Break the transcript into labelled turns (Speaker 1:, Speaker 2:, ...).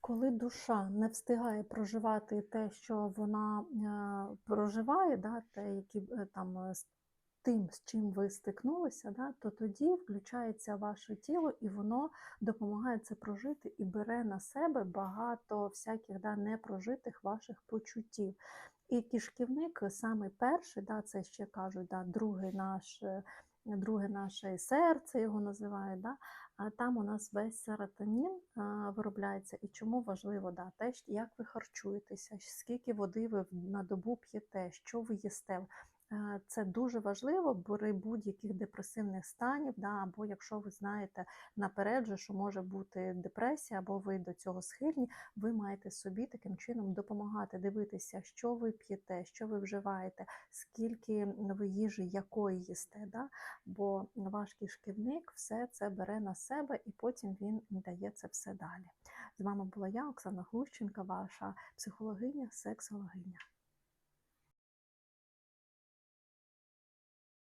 Speaker 1: Коли душа не встигає проживати те, що вона е, проживає, да, те, які е, там е, з тим, з чим ви стикнулися, да, то тоді включається ваше тіло і воно допомагає це прожити і бере на себе багато всяких да, непрожитих ваших почуттів. І кишківник саме перший, да, це ще кажуть, да, другий наш. Друге наше серце його називають, да? а там у нас весь серотонін виробляється. І чому важливо да, те, як ви харчуєтеся, скільки води ви на добу п'єте, що ви їсте. Е, Це дуже важливо при будь-яких депресивних станів, да, або якщо ви знаєте наперед, що може бути депресія, або ви до цього схильні, ви маєте собі таким чином допомагати дивитися, що ви п'єте, що ви вживаєте, скільки ви їжі якої їсте. Да? Бо ваш кишківник все це бере на себе і потім він дає це все далі. З вами була я, Оксана Глущенка, ваша психологиня, сексологиня.